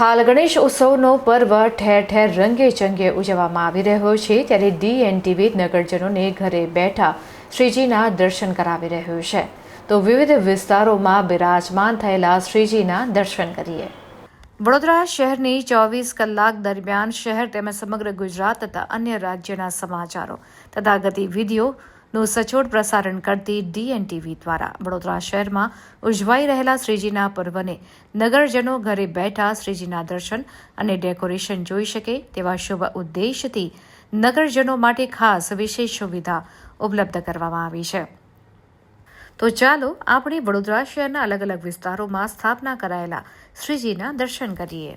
હાલ ગણેશ ઉત્સવનો પર્વ ઠેર ઠેર રંગે ચંગે ઉજવવામાં આવી રહ્યો છે, ત્યારે ડીએનટીવી નગરજનોને ઘરે બેઠા શ્રીજીના દર્શન કરાવી રહ્યું છે. તો વિવિધ વિસ્તારોમાં બિરાજમાન થયેલા શ્રીજીના દર્શન કરીએ. વડોદરા શહેરની ચોવીસ કલાક દરમિયાન શહેર તેમજ સમગ્ર ગુજરાત તથા અન્ય રાજ્યના સમાચારો, તથા ગતિવિધિઓનું સચોટ પ્રસારણ કરતી ડીએનટીવી દ્વારા. વડોદરા શહેરમાં ઉજવાઈ રહેલા શ્રીજીના પર્વને નગરજનો ઘરે બેઠા શ્રીજીના દર્શન અને ડેકોરેશન જોઈ શકે તેવા શુભ ઉદ્દેશથી નગરજનો માટે ખાસ વિશેષ સુવિધા ઉપલબ્ધ કરવામાં આવી છે. તો ચાલો આપણે વડોદરા શહેરના અલગ અલગ વિસ્તારોમાં સ્થાપના કરાયેલા શ્રીજીના દર્શન કરીએ.